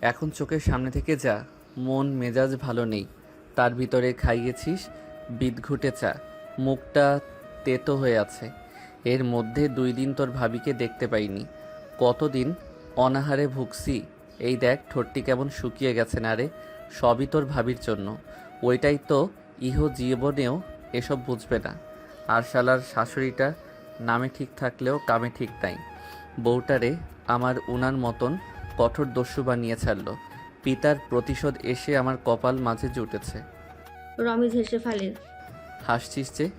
এখন চোখের সামনে থেকে যা, মন মেজাজ ভালো নেই। তার ভিতরে খাইয়েছিস বিদঘুটে চা। মুখটা তেতো হয়ে আছে। এর মধ্যে দুই দিন তোর ভাবিকে দেখতে পাইনি। কতদিন অনাহারে ভুগছি? এই দেখ, ঠোঁটটি কেমন শুকিয়ে গেছে না রে? সবই তোর ভাবির জন্য। ওইটাই তো ইহ জীবনেও এসব বুঝবে না। আর শালার শাশুড়িটা নামে ঠিক থাকলেও কামে ঠিক নাই। বউটারে আমার উনার মতন কঠোর দস্যু বানিয়ে ছাড়লো। পিতার প্রতিশোধ এসে আমার কপাল মাঝে জুটেছে। রমিজ হেসে ফেলে হাসছিস যে?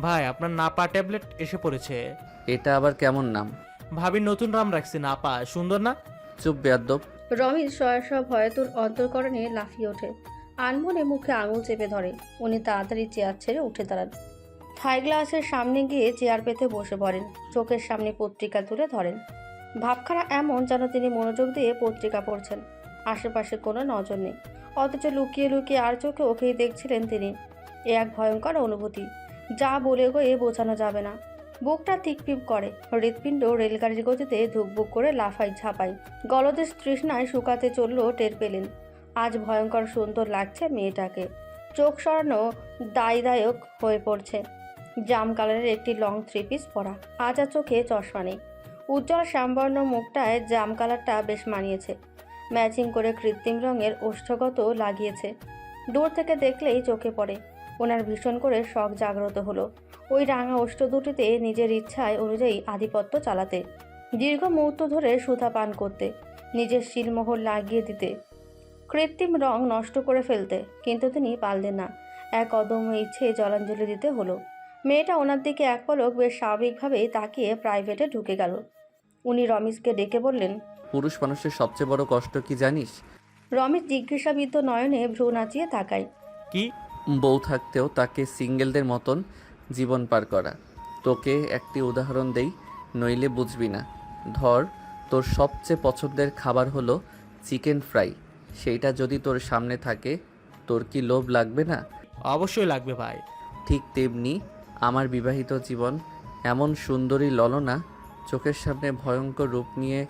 ভাই আপনার নাপা ট্যাবলেট এসে পড়েছে। এটা আবার কেমন নাম? ভাবির নতুন নাম রাখছে নাপা সুন্দর না? চুপ বেয়াদ্দব। রমিজ সহসা ভয়তুর অন্তর্করণে লাফিয়ে ওঠে। আনমনে মুখে আঙুল চেপে ধরে। উনি তাড়াতাড়ি চেয়ার ছেড়ে উঠে দাঁড়ান। থাই গ্লাসের সামনে গিয়ে চেয়ার পেতে বসে পড়েন। চোখের সামনে পত্রিকা তুলে ধরেন। ভাবখানা এমন যেন তিনি মনোযোগ দিয়ে পত্রিকা পড়ছেন। আশেপাশে কোনো নজর নেই। অথচ লুকিয়ে লুকিয়ে আর চোখে ওকেই দেখছিলেন তিনি। এ এক ভয়ঙ্কর অনুভূতি। যা বলে গিয়ে বোঝানো যাবে না। বুকটা তিকপিপ করে। হৃৎপিণ্ড রেলগাড়ির গতিতে ধুকবুক করে লাফাই ঝাঁপাই গলদেশ তৃষ্ণায় শুকাতে চলল টের পেলেন। আজ ভয়ঙ্কর সুন্দর লাগছে মেয়েটাকে। চোখ সরানো দায়দায়ক হয়ে পড়ছে। জাম কালারের একটি লং থ্রি পিস পরা। আজা চোখে চশমা নেই। উজ্জ্বল শ্যামবর্ণ মুখটায় জাম কালারটা বেশ মানিয়েছে। ম্যাচিং করে কৃত্রিম রঙের ওষ্ঠগত লাগিয়েছে। দূর থেকে দেখলেই চোখে পড়ে। ওনার ভীষণ করে শখ জাগ্রত হলো। ওই রাঙা ওষ্ঠ দুটিতে নিজের ইচ্ছায় অনুযায়ী আধিপত্য চালাতে। দীর্ঘ মুহূর্ত ধরে সুতা পান করতে। নিজের শিলমোহর লাগিয়ে দিতে। কৃত্রিম রং নষ্ট করে ফেলতে। কিন্তু তিনি পারলেন না। এক অদম্য ইচ্ছে জলাঞ্জলি দিতে হলো। মেয়েটা ওনার দিকে এক পলক বেশ স্বাভাবিকভাবেই তাকিয়ে প্রাইভেটে ঢুকে গেল। উনি রমিজকে ডেকে বললেন পুরুষ মানুষের সবচেয়ে বড় কষ্ট কি জানিস? রমেশ জিজ্ঞাসাবিদ্ধ নয়নে ভ্রু নাচিয়ে তাকায়। কি? বউ থাকতেও তাকে সিঙ্গেলদের মতন জীবন পার করা। তোকে একটি উদাহরণ দেই নইলে বুঝবি না। ধর তোর সবচেয়ে পছন্দের খাবার হলো চিকেন ফ্রাই। সেইটা যদি তোর সামনে থাকে তোর কি লোভ লাগবে না? অবশ্যই লাগবে ভাই। ঠিক তেমনি আমার বিবাহিত জীবন এমন সুন্দরী ললনা চোখের সামনে ভয়ঙ্কর রূপ নিয়ে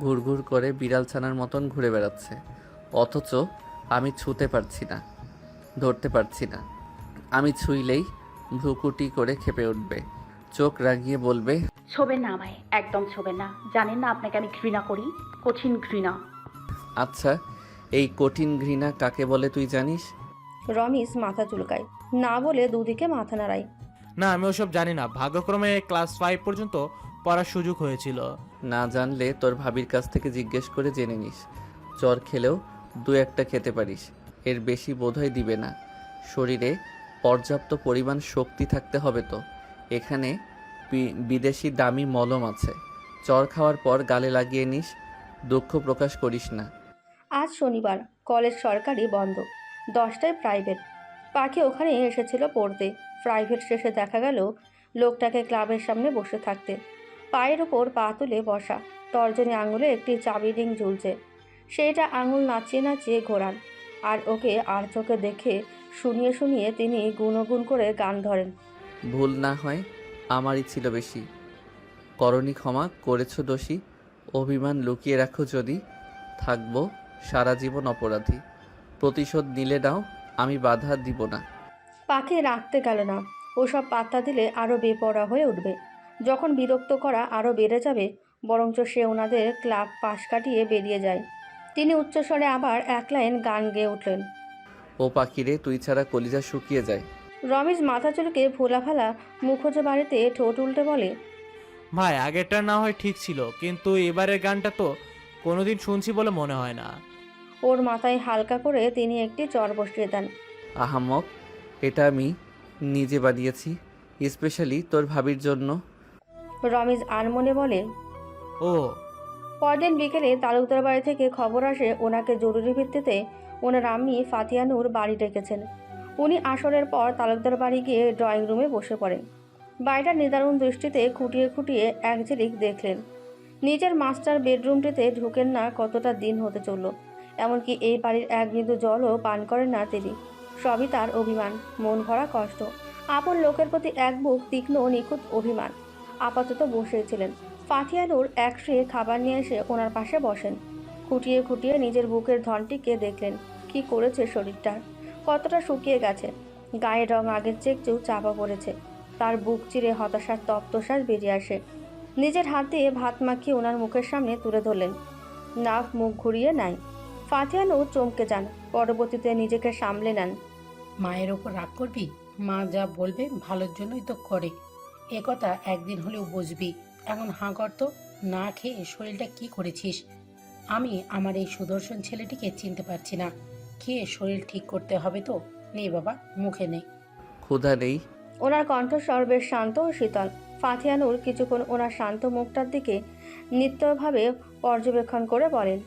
ঘুরঘুর করে বিড়াল ছানার মতন ঘুরে বেড়াচ্ছে। অথচ আমি ছুতে পারছি না ধরতে পারছি না। আমি ছুইলেই ভ্রুকুটি করে খেপে উঠবে। চোখ রাগিয়ে বলবে ছোবেন না আমায় একদম ছোবেন না। জানেন না আপনাকে আমি ঘৃণা করি? কঠিন ঘৃণা। আচ্ছা এই কঠিন ঘৃণা কাকে বলে তুই জানিস? রমিজ মাথা চুলকায়। না বলে দুদিকে মাথা নাড়ায়। না আমি ওসব জানি না। ভাগ্যক্রমে ক্লাস ফাইভ পর্যন্ত পড়ার সুযোগ হয়েছিল। না জানলে তোর ভাবির কাছ থেকে জিজ্ঞেস করে জেনে নিস। চর খেলেও দু একটা খেতে পারিস। এর বেশি বোধহয় দিবে না। শরীরে পর্যাপ্ত পরিমাণ শক্তি থাকতে হবে তো। এখানে বি- বিদেশি দামি মলম আছে। চর খাওয়ার পর গালে লাগিয়ে নিস দুঃখ প্রকাশ করিস না। আজ শনিবার কলেজ সরকারি বন্ধ দশটায় প্রাইভেট পাখি ওখানে এসেছিল পড়তে। প্রাইভেট শেষে দেখা গেল লোকটাকে ক্লাবের সামনে বসে থাকতে। পায়ের ওপর পা তুলে বসা, তর্জনী আঙুলে একটি চাবি রিং ঝুলছে। সেইটা আঙুল নাচিয়ে নাচিয়ে ঘোরান আর ওকে আর চোখে দেখে শুনিয়ে শুনিয়ে তিনি গুনগুন করে গান ধরেন। ভুল না হয়, আমারই ছিল বেশি। করণী ক্ষমা করেছ দোষী, অভিমান লুকিয়ে রাখো যদি। থাকব সারা জীবন অপরাধী। প্রতিশোধ নিলে নাও, আমি বাধা দিব না। পাখি রাখতে গেল না। ওসব পাত্তা দিলে আরও বেপরা হয়ে উঠবে। যখন বিরক্ত করা আরও বেড়ে যাবে বরঞ্চ সে ওনাদের ক্লাব পাশ কাটিয়ে বেরিয়ে যায়। তিনি উচ্চস্বরে আবার এক লাইন গান গেয়ে উঠলেন। ও পাখিরে তুই ছাড়া কলিজা শুকিয়ে যায়। রমেশ মাথা চুলকে ফোলা ফালা মুখোজ বাড়িতে ঠোঁট উল্টে বলে ভাই আগেরটা না হয় ঠিক ছিল কিন্তু এবারের গানটা তো কোনোদিন শুনছি বলে মনে হয় না। ওর মাথায় হালকা করে তিনি একটি চর বসিয়ে দেন। আহামক এটা আমি নিজে বানিয়েছি স্পেশালি তোর ভাবির জন্য। রমেশ আনমনে বলে ও। পরদিন বিকেলে তালুকদার বাড়ি থেকে খবর আসে ওনাকে জরুরি ভিত্তিতে ওনার আম্মি ফাতিয়ানুর বাড়ি ডেকেছেন। উনি আসরের পর তালুকদার বাড়ি গিয়ে ড্রয়িং রুমে বসে পড়েন। বাড়িটা নিদারুণ দৃষ্টিতে খুঁটিয়ে খুঁটিয়ে এক ঝিলিক দেখলেন। নিজের মাস্টার বেডরুমটিতে ঢুকেন না কতটা দিন হতে চলল এমনকি এই বাড়ির এক বিন্দু জলও পান করেন না তিনি। সবই তার অভিমান। মন ভরা কষ্ট। আপন লোকের প্রতি এক বুক তীক্ষ্ণ নিখুঁত অভিমান। আপাতত বসেই ছিলেন। ফাথিয়া নূর এক শুয়ে খাবার নিয়ে এসে ওনার পাশে বসেন। খুঁটিয়ে খুঁটিয়ে নিজের বুকের ধনটিকে দেখলেন, কি করেছে শরীরটার। কতটা শুকিয়ে গেছে। গায়ের রং আগের চেয়ে চাপা পড়েছে। তার বুক চিরে হতাশার তপ্তশ্বাস বেরিয়ে আসে। নিজের হাত ভাত মাখিয়ে ওনার মুখের সামনে তুলে ধরলেন। নাক মুখ ঘুরিয়ে নাই। নূর চমকে যান। পরবর্তীতে নিজেকে সামলে নেন। মায়ের ওপর রাগ করবি? মা যা বলবে ভালোর জন্যই তো করে। এ কথা একদিন হলেও বুঝবি। এখন হাঁ কর তো না খেয়ে শরীরটা কি করেছিস? আমি আমার এই সুদর্শন ছেলেটিকে চিনতে পারছি না। খেয়ে শরীর ঠিক করতে হবে তো? নেই বাবা মুখে নেই ক্ষুধা নেই। ওনার কণ্ঠস্বর বেশ শান্ত ও শীতল। ফাথিয়া নূর কিছুক্ষণ ওনার শান্ত মুখটার দিকে নিত্যভাবে পর্যবেক্ষণ করে বলেন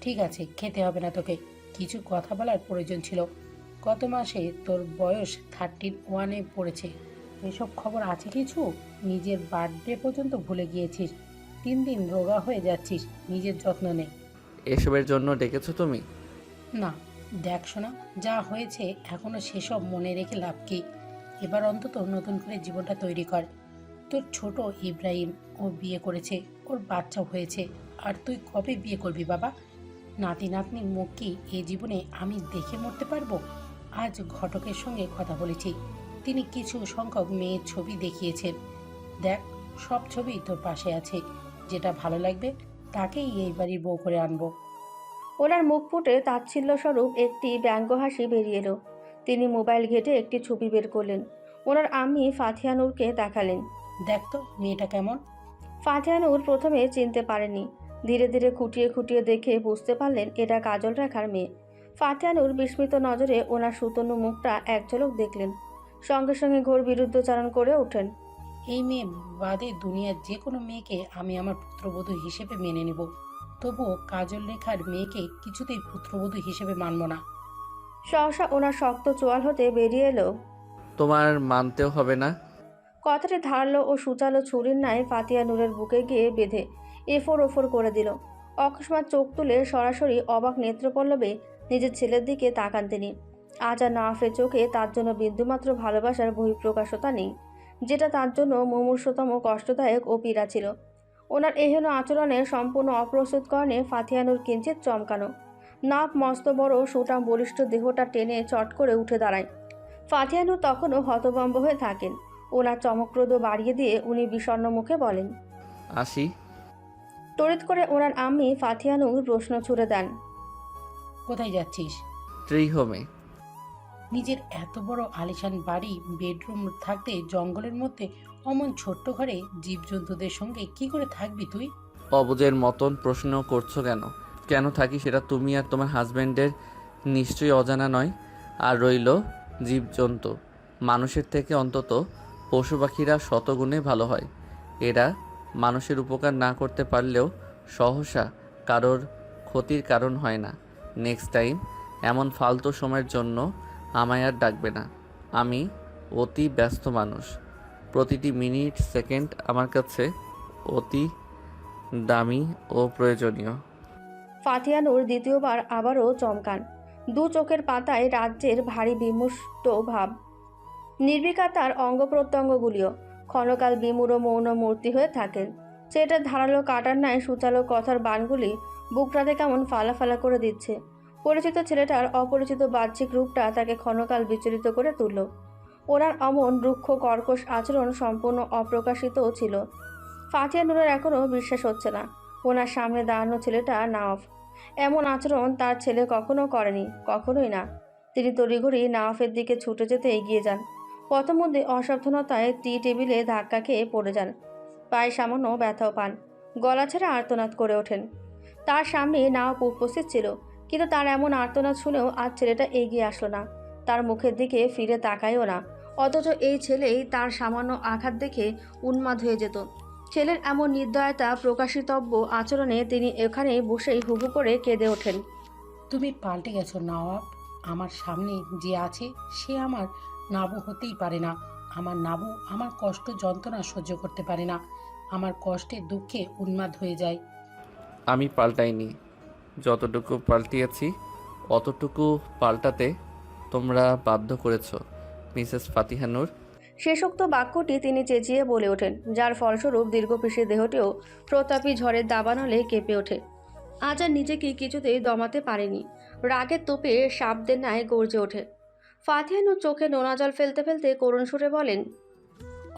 ঠিক আছে খেতে হবে না তোকে। কিছু কথা বলার প্রয়োজন ছিল। গত মাসে তোর বয়স থার্টিন ওয়ানে পড়েছে। এসব খবর আছে কিছু? নিজের বার্থডে পর্যন্ত ভুলে গিয়েছিস। তিন দিন রোগা হয়ে যাচ্ছিস। নিজের যত্ন নে। এসবের জন্য ডেকেছো তুমি? না দেখ শোনা যা হয়েছে এখনও সেসব মনে রেখে লাভ কি? এবার অন্তত নতুন করে জীবনটা তৈরি কর। তোর ছোট ইব্রাহিম ও বিয়ে করেছে। ওর বাচ্চা হয়েছে। আর তুই কবে বিয়ে করবি বাবা? নাতি নাতনির মুখ কি এ জীবনে আমি দেখে মরতে পারব? আজ ঘটকের সঙ্গে কথা বলেছি। তিনি কিছু সংখ্যক মেয়ের ছবি দেখিয়েছেন। দেখ সব ছবি তোর পাশে আছে। যেটা ভালো লাগবে তাকেই এই বাড়ির বউ করে আনব। ওনার মুখ ফুটে তাচ্ছিল্য স্বরূপ একটি ব্যঙ্গ হাসি বেরিয়ে এলো। তিনি মোবাইল ঘেটে একটি ছবি বের করলেন। ওনার আমি ফাথিয়া নূরকে দেখালেন। দেখ তো মেয়েটা কেমন? ফাথিয়া নূর প্রথমে চিনতে পারেনি। ধীরে ধীরে খুঁটিয়ে খুঁটিয়ে দেখে বুঝতে পারলেন এটা কাজল রেখার মেয়ে। ফাথিয়া নূর বিস্মিত নজরে ওনার সুতনু মুখটা এক ঝলক দেখলেন। সঙ্গে সঙ্গে ঘোর বিরুদ্ধচারণ করে ওঠেন। এই মেয়ে বাদে দুনিয়ার যে কোনো মেয়েকে আমি আমার পুত্রবধূ হিসেবে মেনে নেব। তবুও কাজল রেখার মেয়েকে কিছুতেই পুত্রবধূ হিসেবে মানব না। সহসা ওনার শক্ত চোয়াল হতে বেরিয়ে এলো। তোমার মানতেও হবে না? কথাটি ধারালো ও সুচালো ছুরির ন্যায় ফাতিয়া নূরের বুকে গিয়ে বেঁধে এফোর ওফোর করে দিল। অকস্মাৎ চোখ তুলে সরাসরি অবাক নেত্রপল্লবে নিজের ছেলের দিকে তাকান তিনি। আজ নাফের চোখে তার জন্য বিন্দুমাত্র ভালোবাসার বহিঃপ্রকাশতা নেই, যেটা তার জন্য মুমূর্ষতম কষ্টদায়ক ও পীড়া ছিল। ওনার এহেন আচরণে সম্পূর্ণ অপ্রস্তুত কারণে ফাতিয়ানুর কিঞ্চিত চমকানো। নাক মস্ত বড় সুটাম বলিষ্ঠ দেহটা টেনে চট করে উঠে দাঁড়ায়। ফাতিয়ানুর তখনও হতভম্ব হয়ে থাকেন। ওনার চমকপ্রদ বাড়িয়ে দিয়ে উনি বিষণ্ণ মুখে বলেন, আসি। তড়িৎ করে ওনার আম্মি ফাথিয়ানুর প্রশ্ন ছুড়ে দেন। কোথায় যাচ্ছিস? ট্রি হোমে নিজের এত বড় আলিশান বাড়ি বেডরুম থাকতে জঙ্গলের মধ্যে অমন ছোট্ট ঘরে জীবজন্তুদের সঙ্গে কি করে থাকবি তুই? অবুজের মতন প্রশ্ন করছ কেন? কেন থাকি সেটা তুমি আর তোমার হাজব্যান্ডের নিশ্চয়ই অজানা নয়। আর রইল জীবজন্তু। মানুষের থেকে অন্তত পশু পাখিরা শতগুণে ভালো হয়। এরা মানুষের উপকার না করতে পারলেও সহসা কারোর ক্ষতির কারণ হয় না। নেক্সট টাইম এমন ফালতু সময়ের জন্য আমায় আর ডাকবে না। আমি অতি ব্যস্ত মানুষ। প্রতিটি মিনিট, সেকেন্ড আমার কাছে অতি দামি ও প্রয়োজনীয়। ফাথিয়ানুর দ্বিতীয়বার আবারও চমকান। দু চোখের পাতায় রাজ্যের ভারী বিমুষ্ট ভাব। নির্বিকাতার অঙ্গ প্রত্যঙ্গগুলিও ক্ষণকাল বিমূঢ় মৌন মূর্তি হয়ে থাকেন। সেটা ধারালো কাটার ন্যায় সুচালো কথার বানগুলি বুকটাতে কেমন ফালাফালা করে দিচ্ছে। পরিচিত ছেলেটার অপরিচিত বাহ্যিক রূপটা তাকে ক্ষণকাল বিচলিত করে তুলল। ওনার অমন রুক্ষ, কর্কশ আচরণ সম্পূর্ণ অপ্রকাশিত ছিল। ফাতিয়া নুরের এখনও বিশ্বাস হচ্ছে না। ওনার সামনে দাঁড়ানো ছেলেটা নাওয়াফ এমন আচরণ তার ছেলে কখনো করেনি, কখনোই না। তিনি তড়িঘড়ি নাওয়াফের দিকে ছুটে যেতে এগিয়ে যান। পথমধ্যে অসাবধানতায় টি টেবিলে ধাক্কা খেয়ে পড়ে যান। পায়ে সামান্য ব্যথাও পান। গলা ছেড়ে আর্তনাদ করে ওঠেন। তার সামনে নাওয়াফ উপস্থিত ছিল, কিন্তু তার এমন আর্তনাদ শুনেও আর ছেলেটা এগিয়ে আসলো না। তার মুখের দিকে ফিরে তাকায়ও না, অথচ এই ছেলেই তার সামান্য আঘাত দেখে উন্মাদ হয়ে যেত। ছেলের এমন নির্দয়তা, প্রকাশিতব্য আচরণে তিনি এখানে বসেই হুহু করে কেঁদে ওঠেন। তুমি পাল্টে গেছো, নওয়াব। আমার সামনে যে আছে, সে আমার নাবু হতেই পারে না। আমার নাবু আমার কষ্ট যন্ত্রণা সহ্য করতে পারে না। আমার কষ্টে দুঃখে উন্মাদ হয়ে যায়। আমি পাল্টাইনি। যতটুকু পাল্টিয়েছি অতটুকু পাল্টাতে তোমরা বাধ্য করেছ মিসেস ফাতিহানুর শেষোক্ত বাক্যটি তিনি চেঁচিয়ে বলে ওঠেন যার ফলস্বরূপ দীর্ঘপেশী দেহটিও প্রতাপী ঝড়ের দাবানলে কেঁপে ওঠে। আজ আর নিজেকে কিছুতেই দমাতে পারেনি। রাগের তোপে সাপদের ন্যায় গর্জে ওঠে। ফাতিহানুর চোখে নোনা জল ফেলতে ফেলতে করুণ সুরে বলেন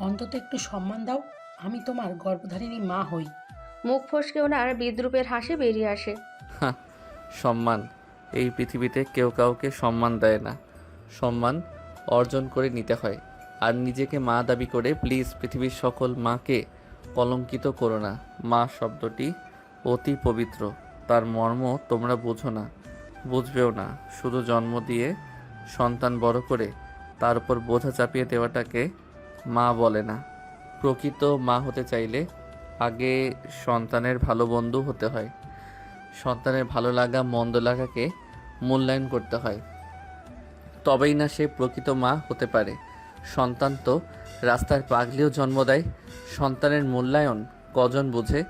অন্তত একটু সম্মান দাও আমি তোমার গর্ভধারিণী মা হই। মুখ ফসকে ওনার বিদ্রুপের হাসি বেরিয়ে আসে। সম্মান এই পৃথিবীতে কেউ কাউকে সম্মান দেয় না। সম্মান অর্জন করে নিতে হয় আর নিজেকে মা দাবি করে প্লিজ পৃথিবীর সকল মাকে কলঙ্কিত করো না। মা শব্দটি অতি পবিত্র তার মর্ম তোমরা বুঝো না বুঝবেও না শুধু জন্ম দিয়ে সন্তান বড় করে তার উপর বোঝা চাপিয়ে দেওয়াটাকে মা বলে না। প্রকৃত মা হতে চাইলে আগে সন্তানের ভালো বন্ধু হতে হয়। সন্তানের ভালো লাগা, মন্দ লাগাকে মূল্যায়ন করতে হয়। তবেই না সে প্রকৃত মা হতে পারে। সন্তান তো রাস্তার পাগলিও জন্ম দেয়। সন্তানের মূল্যায়ন কজন বুঝে?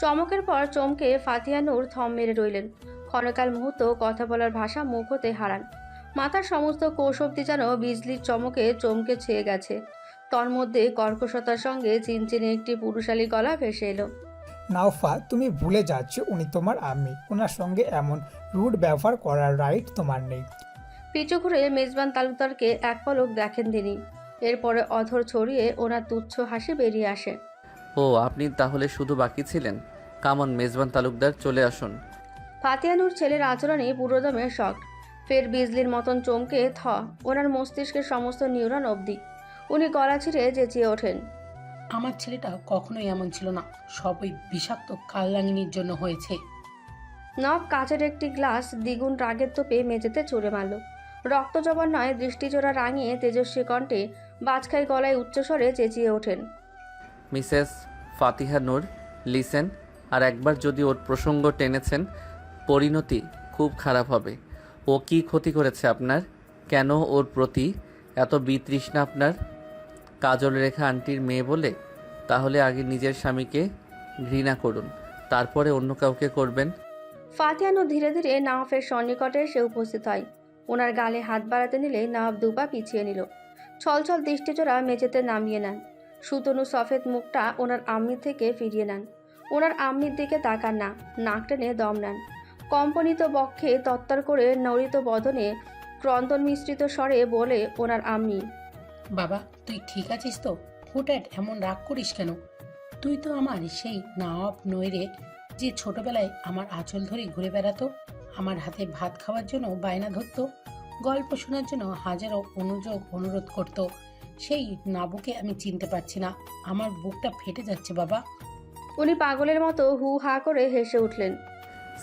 চমকের পর চমকে ফাতিহা নূর থম মেরে রইলেন। ক্ষণকাল মুহূর্ত কথা বলার ভাষা মুখ হতে হারান। মাথার সমস্ত কৌশব্দি যেন বিজলির চমকে চমকে ছেয়ে গেছে। তন্মধ্যে কর্কশতার সঙ্গে চিনচিনে একটি পুরুষালী গলা ভেসে এলো। নাওফা তুমি ভুলে যাচ্ছ উনি তোমার আমি ওনার সঙ্গে এমন রুড ব্যবহার করার রাইট তোমার নেই। পিছু ঘুরে মেজবান তালুকদারকে এক পলক দেখেন তিনি। এরপরে অধর ছড়িয়ে ওনার তুচ্ছ হাসি বেরিয়ে আসে। ও আপনি তাহলে শুধু বাকি ছিলেন? কামন মেজবান তালুকদার চলে আসুন। ফাতিয়ানুর ছেলের আচরণে পুরোদমে শখ ফের বিজলির মতন চমকে থ ওনার মস্তিষ্কের সমস্ত নিউরন অবধি। উনি গলা ছিঁড়ে চেঁচিয়ে ওঠেন। আমার ছেলেটা কখনোই এমন ছিল না সবই বিষাক্ত কালরাঙিনীর জন্য হয়েছে। নব কাচের একটি গ্লাস দ্বিগুণ রাগের তোপে মেঝেতে ছুঁড়ে মারল। রক্ত জবান নয় দৃষ্টিজোড়া রাঙিয়ে তেজস্বী কণ্ঠে বাজখাই গলায় উচ্চস্বরে চেঁচিয়ে ওঠেন। মিসেস ফাতিহা নূর লিসেন আর একবার যদি ওর প্রসঙ্গ টেনেছেন পরিণতি খুব খারাপ হবে। ও কি ক্ষতি করেছে আপনার? কেন ওর প্রতি এত বিতৃষ্ণা আপনার? কাজল রেখা আন্টির মেয়ে বলে? তাহলে আগে নিজের স্বামীকে ঘৃণা করুন, তারপরে অন্য কাউকে করবেন? ফাতিয়ানু ধীরে ধীরে নাওফের সন্নিকটে এসে উপস্থিত হয়। ওনার গালে হাত বাড়াতে নিলে নাওফ দুপা পিছিয়ে নিল। ছলছল দৃষ্টিজোড়া মেঝেতে নামিয়ে নেন। সুতনু সফেদ মুখটা ওনার আম্মি থেকে ফিরিয়ে নেন। ওনার আম্মির দিকে তাকান না, নাক টেনে দম নেন। কম্পনিত বক্ষে তত্তর করে নড়িত বদনে ক্রন্দন মিশ্রিত স্বরে বলে ওনার আম্মি বাবা তুই ঠিক আছিস তো? হুট্যাট এমন রাগ করিস কেন? তুই তো আমার সেই নাওয়াব নইরে যে ছোটবেলায় আমার আঁচল ধরে ঘুরে বেড়াতো আমার হাতে ভাত খাওয়ার জন্য বায়না ধরতো গল্প শোনার জন্য হাজারো অনুযোগ অনুরোধ করত সেই নাবুকে আমি চিনতে পারছি না। আমার বুকটা ফেটে যাচ্ছে বাবা। উনি পাগলের মতো হু হা করে হেসে উঠলেন।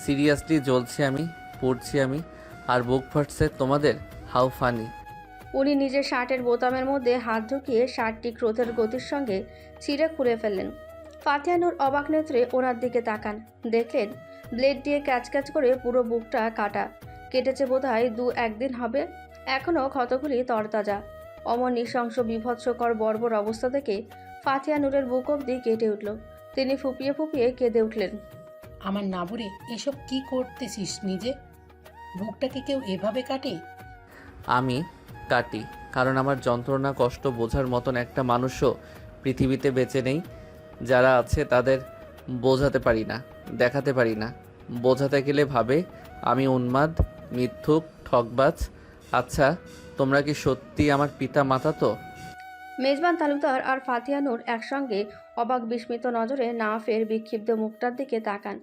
সিরিয়াসলি জ্বলছি আমি, পড়ছি আমি, আর বুক ফাটছে তোমাদের? How funny. উনি নিজের শার্টের বোতামের মধ্যে হাত ঢুকিয়ে শার্টটি ক্রোধের গতির সঙ্গে ছিঁড়ে খুলে ফেললেন। ফাতিহানুর অবাক নেত্রে ওনার দিকে তাকান। দেখলেন, ব্লেড দিয়ে ক্যাচ ক্যাচ করে পুরো বুকটা কাটা। কেটেছে বোধহয় দু একদিন হবে। এখনও ক্ষতগুলি তরতাজা। অমর নৃশংস, বিভৎসকর, বর্বর অবস্থা থেকে ফাতিহানুরের বুক অবধি কেটে উঠল। তিনি ফুপিয়ে ফুপিয়ে কেঁদে উঠলেন। আমার নাবুরে এসব কি করতেছিস নিজে? বুকটাকে কেউ এভাবে কাটে? আমি কাটি কারণ আমার যন্ত্রণা কষ্ট বোঝার মতন একটা মানুষও পৃথিবীতে বেঁচে নেই। যারা আছে তাদের বোঝাতে পারি না দেখাতে পারি না। বোঝাতে গেলে ভাবে আমি উন্মাদ মিথ্যুক ঠকবাজ আচ্ছা তোমরা কি সত্যি আমার পিতা মাতা তো? মেজবান তালুকদার আর ফাতিহানুর একসঙ্গে অবাক বিস্মিত নজরে নাফের বিক্ষিপ্ত মুখটার দিকে তাকান।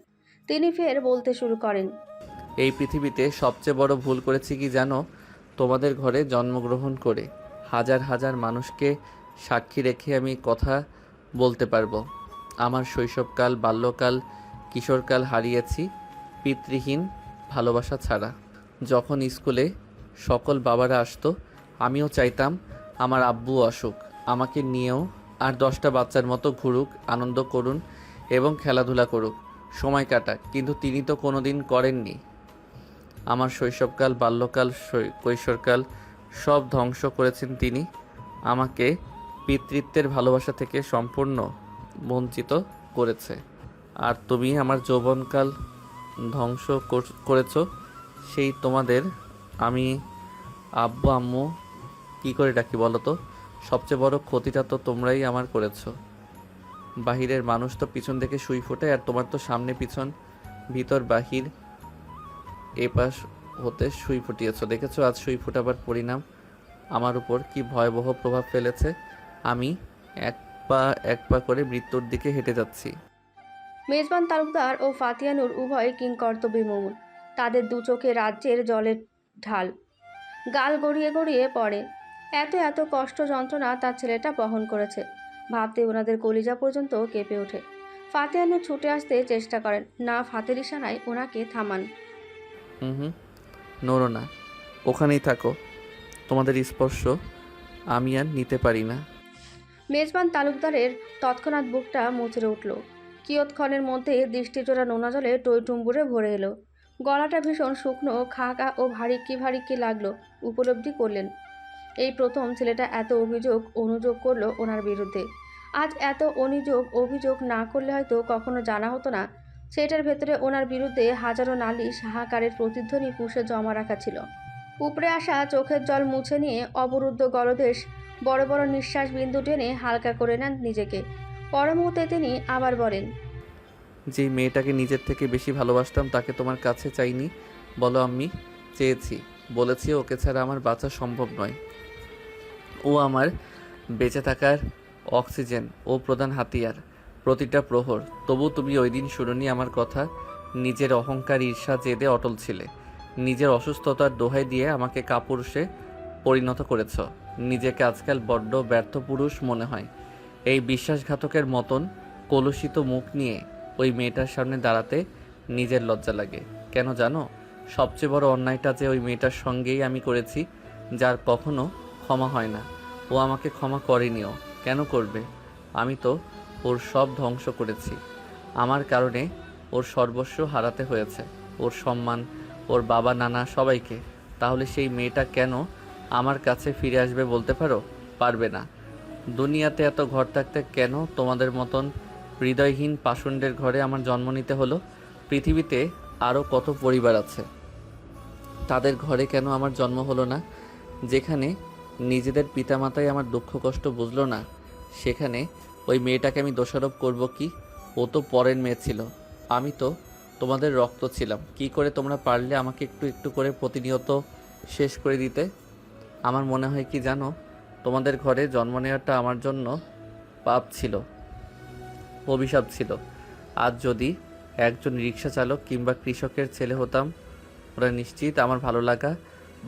তিনি ফের বলতে শুরু করেন, এই পৃথিবীতে সবচেয়ে বড় ভুল করেছি কি জানো? তোমাদের ঘরে জন্মগ্রহণ করে হাজার হাজার মানুষকে সাক্ষী রেখে আমি কথা বলতে পারব। আমার শৈশবকাল, বাল্যকাল, কিশোরকাল হারিয়েছি পিতৃহীন ভালোবাসা ছাড়া। যখন স্কুলে সকল বাবারা আসতো, আমিও চাইতাম আমার আব্বু আসুক আমাকে নিয়েও আর দশটা বাচ্চার মতো ঘুরুক, আনন্দ করুন এবং খেলাধুলা করুক। সময় কাটাক, কিন্তু তিনি তো কোনো দিন করেননি। আমার শৈশবকাল, বাল্যকাল কৈশোরকাল সব ধ্বংস করেছেন তিনি। আমাকে পিতৃত্বের ভালোবাসা থেকে সম্পূর্ণ বঞ্চিত করেছে। আর তুমি আমার যৌবনকাল ধ্বংস কর- করেছ, সেই তোমাদের আমি আব্বু, আম্মু কী করে ডাকি বলো তো? সবচেয়ে বড় ক্ষতিটা তো তোমরাই আমার করেছ। বাহিরের মানুষ তো পিছন থেকে সুই ফোটে আর তোমার তো সামনে পিছন, ভিতর, বাহির, এপাশ হতে সুই ফুটিয়েছো। দেখেছ, আজ সুই ফোটাবার পরিণাম আমার উপর কি ভয়াবহ প্রভাব ফেলেছে? আমি এক পা এক পা করে মৃত্যুর দিকে হেঁটে যাচ্ছি। মেজবান তালুকদার ও ফাতিয়ানুর উভয় কিংকর্তব্যী মমুন তাদের দু চোখে রাজ্যের জলের ঢাল। গাল গড়িয়ে গড়িয়ে পড়ে। এত এত কষ্ট যন্ত্রণা তার ছেলেটা বহন করেছে। ভাবতে ওনাদের কলিজা পর্যন্ত কেঁপে ওঠে। ফাতিয়ানুর ছুটে আসতে চেষ্টা করেন। না ফাতের ইশারায় ওনাকে থামান। হুম নড়ো না ওখানেই থাকো। তোমাদের স্পর্শ আমি আর নিতে পারি না। মেজবান তালুকদারের তৎক্ষণাৎ বুকটা মুচড়ে উঠল। কিয়ৎক্ষণের মধ্যে দৃষ্টিজোড়া নোনা জলে টইটুম্বুরে ভরে এলো। গলাটা ভীষণ শুকনো খাকা ও ভারী কি ভারী কি লাগল উপলব্ধি করলেন। এই প্রথম ছেলেটা এত অভিযোগ, অনুযোগ করল ওনার বিরুদ্ধে। আজ এত অনিযোগ, অভিযোগ না করলে হয়তো কখনো জানা হতো না। সেটার ভেতরে ওনার বিরুদ্ধে হাজারো নালিশ, হাহাকারের প্রতিধ্বনি পুষে জমা রাখা ছিল। উপরে আসা চোখের জল মুছে নিয়ে অবরুদ্ধ গলদেশ বড় বড় নিঃশ্বাস বিন্দু টেনে হালকা করে নেন নিজেকে। পর মুহূর্তে তিনি আবার বলেন, যে মেয়েটাকে নিজের থেকে বেশি ভালোবাসতাম তাকে তোমার কাছে চাইনি। বলো আমি চেয়েছি। বলেছি ওকে ছাড়া আমার বাঁচা সম্ভব নয়। ও আমার বেঁচে থাকার অক্সিজেন ও প্রধান হাতিয়ার, প্রতিটা প্রহর। তবু তুমি ওই দিন শুনুনি আমার কথা, নিজের অহংকার ঈর্ষা জেদে অটল ছিলে। নিজের অসুস্থতার দোহাই দিয়ে আমাকে কাপুরুষে পরিণত করেছ। নিজেকে আজকাল বড্ড ব্যর্থ পুরুষ মনে হয়। এই বিশ্বাসঘাতকের মতন কলুষিত মুখ নিয়ে ওই মেয়েটার সামনে দাঁড়াতে নিজের লজ্জা লাগে। কেন জানো? সবচেয়ে বড় অন্যায়টা যে ওই মেয়েটার সঙ্গেই আমি করেছি, যার কখনো ক্ষমা হয় না। ও আমাকে ক্ষমা করেনিও। কেন করবে? আমি তো ওর সব ধ্বংস করেছি। আমার কারণে ওর সর্বস্ব হারাতে হয়েছে। ওর সম্মান, ওর বাবা, নানা, সবাইকে। তাহলে সেই মেয়েটা কেন আমার কাছে ফিরে আসবে বলতে পারো? পারবে না। দুনিয়াতে এত ঘর থাকতে কেন তোমাদের মতন হৃদয়হীন পাষণ্ডের ঘরে আমার জন্ম নিতে হলো? পৃথিবীতে আরও কত পরিবার আছে? তাদের ঘরে কেন আমার জন্ম হলো না? যেখানে নিজেদের পিতামাতাই আমার দুঃখ কষ্ট বুঝলো না। সেখানে ওই মেয়েটাকে আমি দোষারোপ করব কি? ও তো পরের মেয়ে ছিল। আমি তো তোমাদের রক্ত ছিলাম। কি করে তোমরা পারলে আমাকে একটু একটু করে প্রতিনিয়ত শেষ করে দিতে? আমার মনে হয় কি জানো, তোমাদের ঘরে জন্ম নেওয়াটা আমার জন্য পাপ ছিল, অভিশাপ ছিল। আজ যদি একজন রিক্সা চালক কিংবা কৃষকের ছেলে হতাম, ওরা নিশ্চিত আমার ভালো লাগা,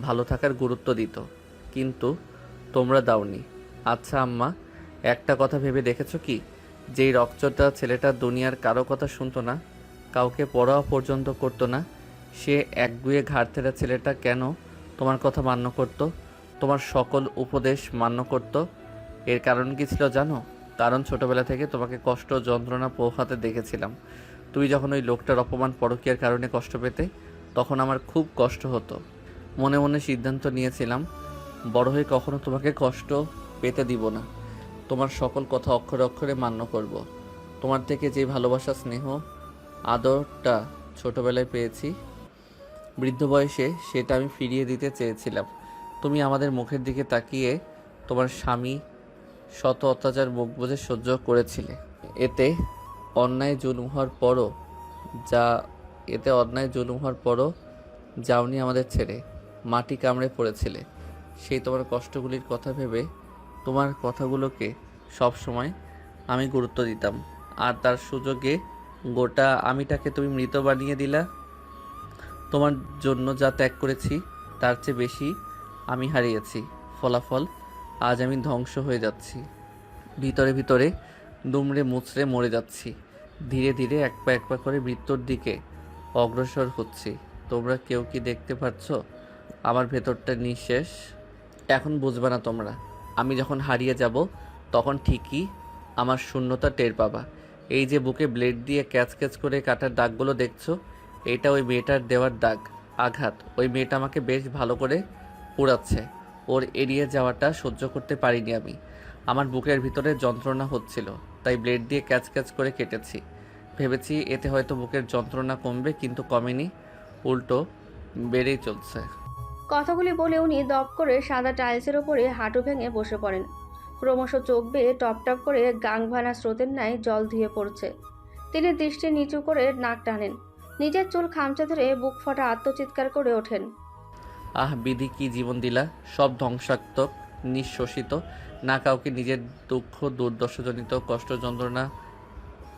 ভালো থাকার গুরুত্ব দিত। কিন্তু তোমরা দাওনি। আচ্ছা আম্মা, একটা কথা ভেবে দেখেছ কি? যেই রক্তটা ছেলেটা দুনিয়ার কারও কথা শুনতো না, কাউকে পড়াও পর্যন্ত করতো না, সে একগুয়ে ঘাড় তেরা ছেলেটা কেন তোমার কথা মান্য করত? তোমার সকল উপদেশ মান্য করত? এর কারণ কি ছিল জানো? কারণ ছোটবেলা থেকে তোমাকে কষ্ট যন্ত্রণা পোহাতে দেখেছিলাম। তুমি যখন ওই লোকটার অপমান পরকীয়ার কারণে কষ্ট পেতে, তখন আমার খুব কষ্ট হতো। মনে মনে সিদ্ধান্ত নিয়েছিলাম বড় হয়ে কখনো তোমাকে কষ্ট পেতে দিব না। তোমার সকল কথা অক্ষরে অক্ষরে মান্য করব। তোমার থেকে যে ভালোবাসা, স্নেহ, আদরটা ছোটবেলায় পেয়েছি, বৃদ্ধ বয়সে সেটা আমি ফিরিয়ে দিতে চেয়েছিলাম। তুমি আমাদের মুখের দিকে তাকিয়ে তোমার স্বামী শত অত্যাচার মুখ বুঝে সহ্য করেছিলে। এতে অন্যায় জুলুম হওয়ার পরও যা, এতে অন্যায় জুলুম হওয়ার পরও যাওনি আমাদের ছেড়ে। মাটি কামড়ে পড়েছিলে। সেই তোমার কষ্টগুলির কথা ভেবে তোমার কথাগুলোকে সব সময় আমি গুরুত্ব দিতাম। আর তার সুযোগে গোটা আমিটাকে তুমি মৃত বানিয়ে দিলা। তোমার জন্য যা ত্যাগ করেছি, তার চেয়ে বেশি আমি হারিয়েছি। ফলাফল আজ আমি ধ্বংস হয়ে যাচ্ছি। ভিতরে ভিতরে দুমড়ে মুচড়ে মরে যাচ্ছি। ধীরে ধীরে এক পা এক পা করে মৃত্যুর দিকে অগ্রসর হচ্ছি। তোমরা কেউ কি দেখতে পাচ্ছ? আমার ভেতরটা নিঃশেষ। এখন বুঝবে না তোমরা। আমি যখন হারিয়ে যাব, তখন ঠিকই আমার শূন্যতা টের পাবা। এই যে বুকে ব্লেড দিয়ে ক্যাচ ক্যাচ করে কাটার দাগগুলো দেখছ, এটা ওই মেয়েটার দেওয়ার দাগ। আঘাত। ওই মেয়েটা আমাকে বেশ ভালো করে পুড়াচ্ছে। ওর এড়িয়ে যাওয়াটা সহ্য করতে পারিনি আমি। আমার বুকের ভিতরে যন্ত্রণা হচ্ছিল, তাই ব্লেড দিয়ে ক্যাচ ক্যাচ করে কেটেছি। ভেবেছি এতে হয়তো বুকের যন্ত্রণা কমবে, কিন্তু কমেনি। উল্টো বেড়েই চলছে। কথাগুলি বলে উনি দপ করে সাদা টাইলসের ওপরে হাঁটু ভেঙে বসে পড়েন। ক্রমশ চোখ বেয়ে টপ টপ করে গাংভানা স্রোতের ন্যায় জল ধুয়ে পড়ছে। তিনি দৃষ্টি নিচু করে নাক টানেন। নিজের চুল খামচে ধরে বুক ফটা আত্মচিৎকার করে ওঠেন। আহ, বিধি কি জীবন দিলা? সব ধ্বংসাত্মক নিঃশ্বসিত না কাউকে নিজের দুঃখ, দুর্দশাজনিত কষ্ট যন্ত্রণা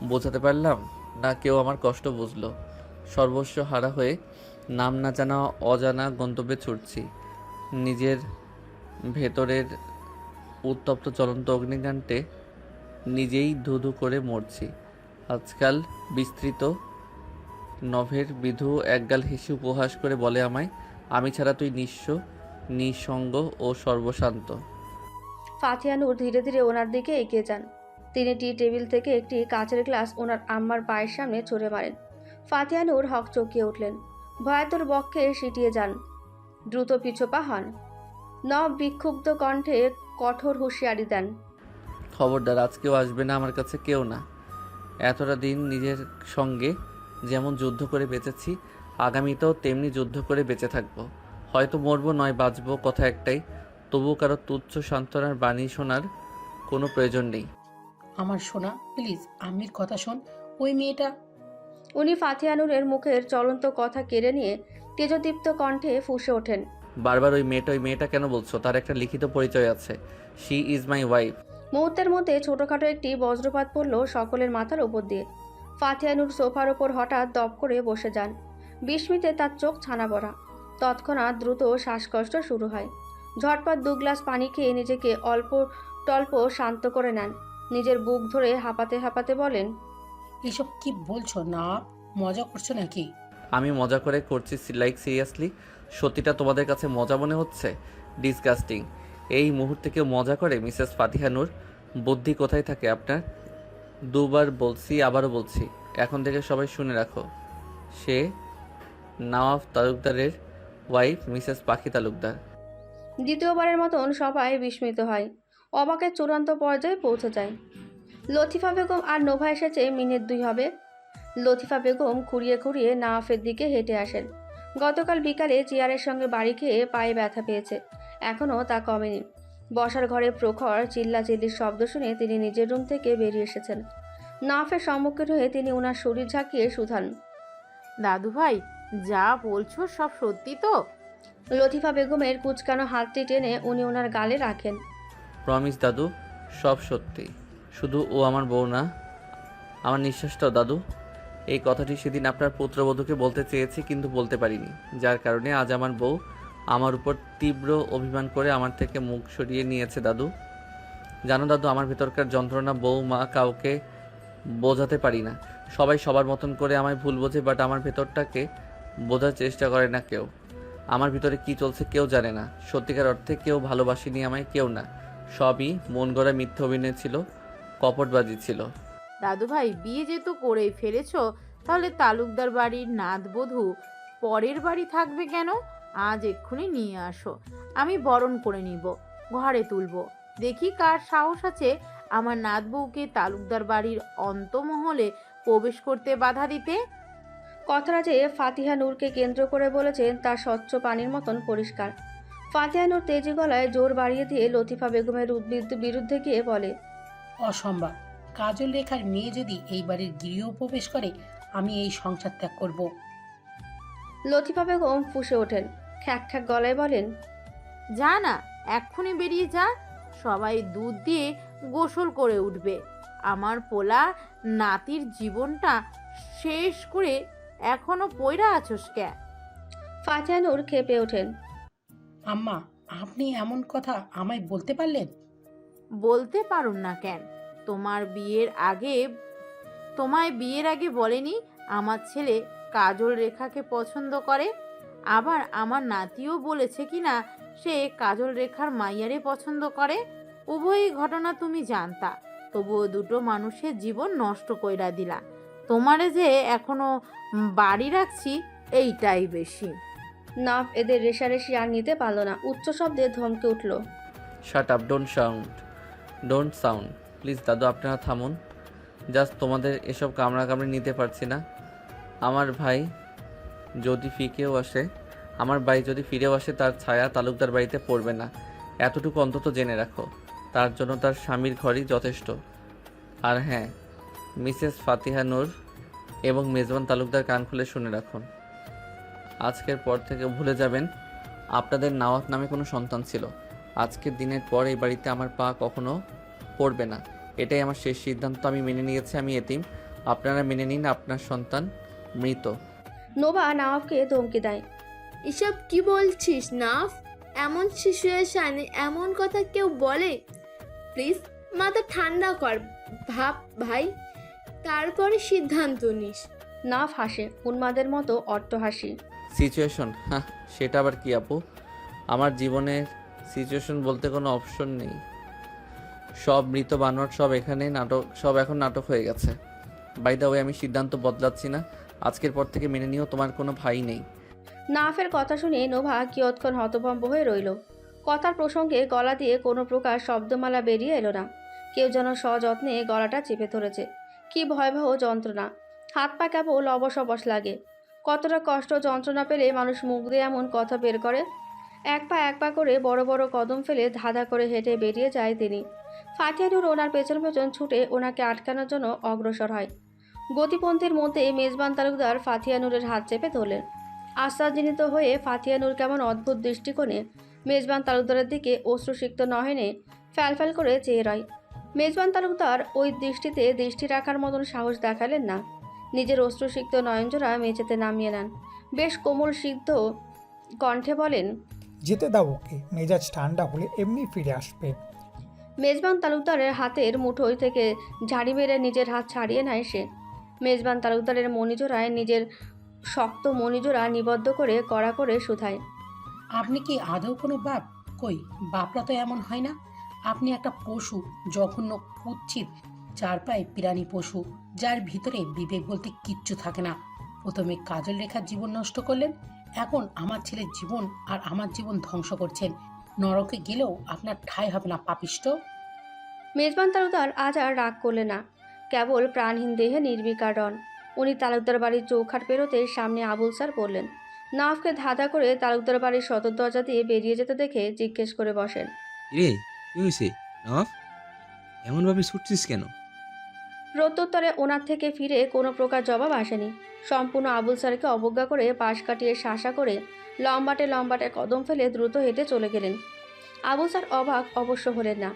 বোঝাতে পারলাম? না কেউ আমার কষ্ট বুঝলো। সর্বস্ব হারা হয়ে নাম না জানা অজানা গন্তব্যে ছুটছি। নিজের ভেতরের উত্তপ্ত চলন্ত অগ্নিকাণ্ডে নিজেই ধুধু করে মরছি। আজকাল বিস্তৃত নভের বিধু একগাল হেসে উপহাস করে বলে আমায়, আমি ছাড়া তুই নিঃস্ব, নিঃসঙ্গ ও সর্বশান্ত। ফাতিহা নূর ধীরে ধীরে ওনার দিকে এগিয়ে যান। তিনি টি টেবিল থেকে একটি কাঁচের গ্লাস ওনার আম্মার পায়ের সামনে ছুঁড়ে মারেন। ফাতিহা নূর হক চকিয়ে উঠলেন। ভয়াতুর বক্ষে সিটিয়ে যান। দ্রুত পিছপা হন। নব বিক্ষুব্ধ কণ্ঠে কঠোর হুঁশিয়ারি দেন। খবরদার আজকেও আসবে না আমার কাছে কেউ না। এতটা দিন নিজের সঙ্গে যেমন যুদ্ধ করে বেঁচেছি আগামীতেও তেমনি যুদ্ধ করে বেঁচে থাকব। হয়তো মরবো নয় বাঁচবো কথা একটাই। তবুও কারও তুচ্ছ সান্ত্বনার বাণী শোনার কোনো প্রয়োজন নেই। আমার সোনা প্লিজ আম্মির কথা শোন। ওই মেয়েটা উনি ফাথিয়ানুরের মুখের চলন্ত কথা কেড়ে নিয়ে তেজদীপ্ত কণ্ঠে ফুঁসে ওঠেন। বারবার ওই মেয়েটা ওই মেয়েটা কেন বলছো? তার একটা লিখিত পরিচয় আছে। শি ইজ মাই ওয়াইফ মুহূর্তের মধ্যে ছোটখাটো একটি বজ্রপাত পড়ল সকলের মাথার উপর দিয়ে। ফাথিয়ানুর সোফার ওপর হঠাৎ দপ করে বসে যান। বিস্মিতে তার চোখ ছানা পড়া। তৎক্ষণাৎ দ্রুত শ্বাসকষ্ট শুরু হয়। ঝটপট দু গ্লাস পানি খেয়ে নিজেকে অল্প টল্প শান্ত করে নেন। নিজের বুক ধরে হাঁপাতে হাঁপাতে বলেন এসব কি বলছো? না মজা করছ নাকি? আমি মজা করে করছি লাইক সিরিয়াসলি সত্যিটা তোমাদের কাছে মজা মনে হচ্ছে? ডিসগাস্টিং এই মুহূর্তে কেউ মজা করে মিসেস ফাতিহানুর বুদ্ধি কোথায় থাকে আপনার? দুবার বলছি আবারও বলছি। এখন থেকে সবাই শুনে রাখো। সে নওয়াব তালুকদারের ওয়াইফ মিসেস পাখি তালুকদার। দ্বিতীয়বারের মতন সবাই বিস্মিত হয়। অবাকের চূড়ান্ত পর্যায়ে পৌঁছে যায়। লতিফা বেগম আর নোভা এসেছে মিনিট দুই হবে। লতিফা বেগম খুঁড়িয়ে খুঁড়িয়ে নাওয়াফের দিকে হেঁটে আসেন। গতকাল বিকালে চেয়ারের সঙ্গে বাড়ি খেয়ে পায়ে ব্যথা পেয়েছে। এখনও তা কমেনি। বসার ঘরে প্রখর চিল্লাচিল্লির শব্দ শুনে তিনি নিজের রুম থেকে বেরিয়ে এসেছেন। নাফের সম্মুখীন হয়ে তিনি ওনার শরীর ঝাঁকিয়ে শুধান। দাদু ভাই যা বলছো সব সত্যি তো? লতিফা বেগমের কুচকানো হাতটি টেনে উনি ওনার গালে রাখেন। প্রমিস দাদু সব সত্যি। শুধু ও আমার বউ না, আমার নিঃশ্বাসটাও দাদু, এই কথাটি সেদিন আপনার পুত্রবধূকে বলতে চেয়েছি কিন্তু বলতে পারিনি। যার কারণে আজ আমার বউ আমার উপর তীব্র অভিমান করে আমার থেকে মুখ সরিয়ে নিয়েছে দাদু। জানো দাদু, আমার ভেতরকার যন্ত্রণা বউ মা কাউকে বোঝাতে পারি না। সবাই সবার মতন করে আমায় ভুল বোঝে বাট আমার ভেতরটাকে বোঝার চেষ্টা করে না কেউ। আমার ভিতরে কি চলছে কেউ জানে না। সত্যিকার অর্থে কেউ ভালোবাসেনি আমায়, কেউ না। সবই মন গড়া মিথ্যে অভিনয় ছিল। কপটবাজি ছিল। দাদু ভাই বিয়ে যেহেতু করেই ফেলেছ তাহলে তালুকদার বাড়ির নাতবধূ পরের বাড়ি থাকবে কেন? আজ এক্ষুনি নিয়ে আসো। আমি বরণ করে নিব ঘরে তুলবো। দেখি কার সাহস আছে আমার নাতবউকে তালুকদার বাড়ির অন্তমহলে প্রবেশ করতে বাধা দিতে। কথাটা যে ফাতিহা নূরকে কেন্দ্র করে বলেছেন তা স্বচ্ছ পানির মতন পরিষ্কার। ফাতিহা নূর তেজি গলায় জোর বাড়িয়ে দিয়ে লতিফা বেগমের উদ্বৃত্ত বিরুদ্ধে গিয়ে বলে অসম্ভব। কাজল রেখার মেয়ে যদি এই বাড়ির গৃহ প্রবেশ করে আমি এই সংসার ত্যাগ করব। লতিফা বেগম ফুঁসে ওঠেন। খ্যাক খ্যাক গলায় বলেন যা না এক্ষুনি বেরিয়ে যা। সবাই দুধ দিয়ে গোসল করে উঠবে। আমার পোলা নাতির জীবনটা শেষ করে এখনও পয়রা আছোস কে ফাতিহা খেপে ওঠেন। আম্মা আপনি এমন কথা আমায় বলতে পারলেন? বলতে পারুন না কেন? তোমার বিয়ের আগে তোমায় বিয়ের আগে বলেনি আমার ছেলে কাজল রেখাকে পছন্দ করে? আবার আমার নাতিও বলেছে কি না সে কাজল রেখার মাইয়ারে পছন্দ করে? উভয়ই ঘটনা তুমি জানতা তবুও দুটো মানুষের জীবন নষ্ট কইরা দিলা। তোমারে যে এখনও বাড়ি রাখছি এইটাই বেশি। নাফ এদের রেশারেশি আর নিতে পারল না। উচ্চ শব্দে ধমকে উঠল। Shut up don't sound don't sound please দাদু আপনারা থামুন। জাস্ট তোমাদের এসব কামড়া কামড়ি নিতে পারছি না। আমার ভাই যদি ফিকেও আসে, আমার ভাই যদি ফিরেও আসে, তার ছায়া তালুকদার বাড়িতে পড়বে না। এতটুকু অন্তত জেনে রাখো। তার জন্য তার স্বামীর ঘরই যথেষ্ট। আর হ্যাঁ মিসেস ফাতিহা নূর এবং মেজবান তালুকদার কান খুলে শুনে রাখুন। আজকের পর থেকে ভুলে যাবেন, আপনাদের নাওয়াত নামে কোনো সন্তান ছিল। আজকের দিনের পর এই বাড়িতে আমার পা কখনো পড়বে না। এটাই আমার শেষ সিদ্ধান্ত। আমি মেনে নিয়েছি আমি এতিম। আপনারা মেনে নিন আপনার সন্তান মৃত। নোভা নবাবকে ধমকি দেয়। এসব কি বলছিস নাফ এমন সিচুয়েশানে এমন কথা কেউ বলে? প্লিজ মাথা ঠান্ডা কর। ভাব ভাই তারপরে সিদ্ধান্ত নিস। নাফ হাসে উন্মাদের মতো অট্ট হাসি সিচুয়েশন হ্যাঁ সেটা আবার কি আপু? আমার জীবনের সিচুয়েশন বলতে কোনো অপশন নেই। সব মৃত বানর, সব এখানে নাটক, সব এখন নাটক হয়ে গেছে। বাই দা ওয়ে আমি সিদ্ধান্ত বদলাচ্ছি না। আজকের পর থেকে মেনে নিও, তোমার কোনো ভাই নেই। নাফের কথা শুনে নোভা কিয়ৎক্ষণ হতভম্ব হয়ে রইল। কথার প্রসঙ্গে গলা দিয়ে কোনো প্রকার শব্দমালা বেরিয়ে এলো না। কেউ যেন সযত্নে গলাটা চেপে ধরেছে। কি ভয়াবহ যন্ত্রণা। হাত পা কেবল অবশ অবশ লাগে। কতটা কষ্ট যন্ত্রণা পেলে মানুষ মুখ দিয়ে এমন কথা বের করে? এক পা এক পা করে বড় বড় কদম ফেলে ধাঁধা করে হেঁটে বেরিয়ে যায় তিনি। ফাটিয়ানুর ওনার পেছন পেছন ছুটে ওনাকে আটকানোর জন্য অগ্রসর হয়। গতিপন্থীর মধ্যে মেজবান তালুকদার ফাতিয়ানুরের হাত চেপে ধরলেন। আশ্বাসজনিত হয়ে ফাতিয়ানুর কেমন অদ্ভুত দৃষ্টিকোণে মেজবান তালুকদারের দিকে অশ্রুসিক্ত নহেনে ফ্যালফ্যাল করে চেয়ে রয়। মেজবান তালুকদার ওই দৃষ্টিতে দৃষ্টি রাখার মতন সাহস দেখালেন না। নিজের অশ্রুসিক্ত নয়নজোড়া মেঝেতে নামিয়ে নেন। বেশ কোমল সিদ্ধ কণ্ঠে বলেন যেতে দাও ওকে। মেজাজ ঠান্ডা হলে এমনি ফিরে আসবে। মেজবান তালুকদারের হাতের মুঠোয় থেকে ঝাড়ি মেরে নিজের হাত ছাড়িয়ে নেয় সে। মেজবান তালুকদারের মণিজোড়ায় নিজের শক্ত মণিজোড়া নিবদ্ধ করে কড়া করে শুধায়। আপনি কি আদৌ কোনো বাপ? কই বাপরা তো এমন হয় না। আপনি একটা পশু জঘন্য কুচ্ছিত চার পায়ে প্রাণী পশু যার ভিতরে বিবেক বলতে কিচ্ছু থাকে না। প্রথমে কাজল রেখার জীবন নষ্ট করলেন এখন আমার ছেলের জীবন আর আমার জীবন ধ্বংস করছেন। নরকে গেলেও আপনার ঠাঁই হবে না পাপিষ্ট। মেজবান তালুকদার আজ আর রাগ করলে না। কেবল প্রাণহীন দেহে নির্বিকার রন। উনি তালুকদার বাড়ির চৌখাট পেরোতে সামনে আবুল স্যার বললেন নাফকে ধাঁধা করে তালুকদার বাড়ির সদর দরজা দিয়ে বেরিয়ে যেতে দেখে জিজ্ঞেস করে বসেন। রে কি হয়েছে এমনভাবে ছুটছিস কেন? প্রত্যুত্তরে ওনার থেকে ফিরে কোনো প্রকার জবাব আসেনি। সম্পূর্ণ আবুল স্যারকে অবজ্ঞা করে পাশ কাটিয়ে শাসা করে লম্বাটে লম্বাটে কদম ফেলে দ্রুত হেঁটে চলে গেলেন। আবুল স্যার অবাক অবশ্য হলেন না।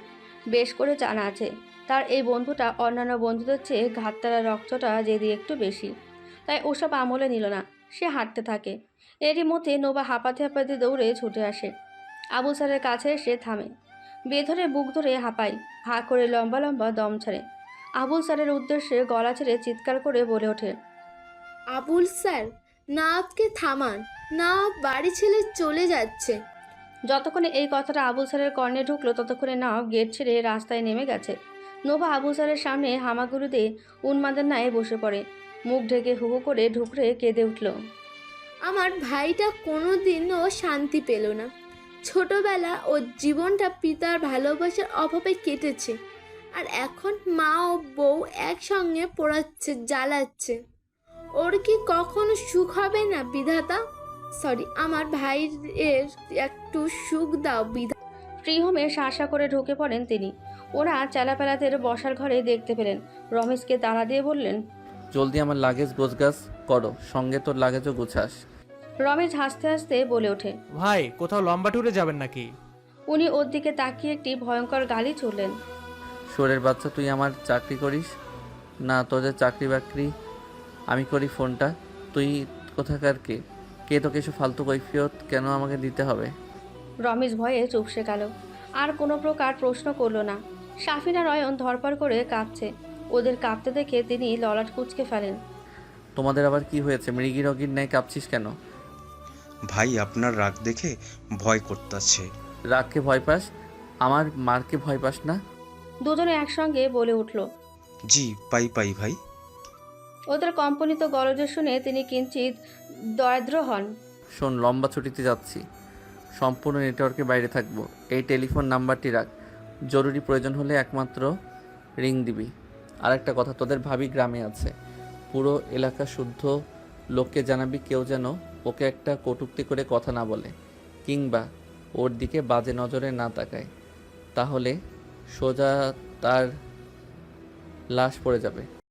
বেশ করে জানা আছে, তার এই বন্ধুটা অন্যান্য বন্ধুদের চেয়ে ঘাটতারা রক্তটা যেদি একটু বেশি। তাই ওসব আমলে নিল না, সে হাঁটতে থাকে। এরই মধ্যে নোবা হাঁপাতে হাঁপাতে দৌড়ে ছুটে আসে। আবুল স্যারের কাছে এসে থামে। বেধরে বুক ধরে হাঁপায়, হাঁ করে লম্বা লম্বা দম ছাড়ে। আবুল স্যারের উদ্দেশ্যে গলা ছেড়ে চিৎকার করে বলে ওঠে। আবুল স্যার নাফকে থামান না বাড়ি ছেলে চলে যাচ্ছে। যতক্ষণে এই কথাটা আবুল স্যারের কর্ণে ঢুকলো ততক্ষণে নাও গেট ছেড়ে রাস্তায় নেমে গেছে। নোভা আবুল স্যারের সামনে হামাগুড়িতে উন্মাদের ন্যায় বসে পড়ে। মুখ ঢেকে হু হু করে ঢুকরে কেঁদে উঠল। আমার ভাইটা কোনো দিনও শান্তি পেল না। ছোটবেলা ওর জীবনটা পিতার ভালোবাসার অভাবে কেটেছে। আর এখন মা ও বউ একসঙ্গে পোড়াচ্ছে জ্বালাচ্ছে। ওর কি কখনো সুখ হবে না বিধাতা? সরি আমার ভাইয়ের একটু সুখ দাও বিধা ফ্রি হোমে শাসা করে ঢুকে পড়েন তিনি। ওরা চেলাপেলাদের বসার ঘরে দেখতে পেলেন। রমেশকে তাড়া দিয়ে বললেন জলদি আমার লাগেজ গোছগাছ করো সঙ্গে তোর লাগেজও গুছাস। রমেশ হাসতে হাসতে বলে ওঠে ভাই কোথাও লম্বা ট্যুরে যাবেন নাকি? উনি ওর দিকে তাকিয়ে একটি ভয়ঙ্কর গালি ছুড়লেন। সোরের বাচ্চা তুই আমার চাকরি করিস? না তোদের চাকরি বাকরি আমি করি ফোনটা। তুই কোথাকার কে? কে তোকে এসব ফালতু কৈফিয়ত কেন আমাকে দিতে হবে? রমেশ ভয়ে চুপসে গেল। আর কোনো প্রকার প্রশ্ন করল না। সাফিনা রয়ন ধরপড় করে কাঁপছে। ওদের কাঁপতে দেখে তিনি ললাট কুচকে ফেলেন। তোমাদের আবার কি হয়েছে? মৃগী রগীর ন্যায় কাঁপছিস কেন? ভাই আপনার রাগ দেখে ভয় করতেছে। রাগকে ভয় পাস? আমার মারকে ভয় পাস না? দুজনে একসঙ্গে বলে উঠল জি পাই পাই ভাই। ওদের কম্পনিত গরজ শুনে তিনি কিঞ্চিত দরিদ্র হন। শোন লম্বা ছুটিতে যাচ্ছি। সম্পূর্ণ নেটওয়ার্কের বাইরে থাকব। এই টেলিফোন নাম্বারটি রাখ। জরুরি প্রয়োজন হলে একমাত্র রিং দিবি। আর একটা কথা তোদের ভাবি গ্রামে আছে। পুরো এলাকা শুদ্ধ লোককে জানাবি কেউ যেন ওকে একটা কটূক্তি করে কথা না বলে কিংবা ওর দিকে বাজে নজরে না তাকায়। তাহলে সোজা তার লাশ পড়ে যাবে।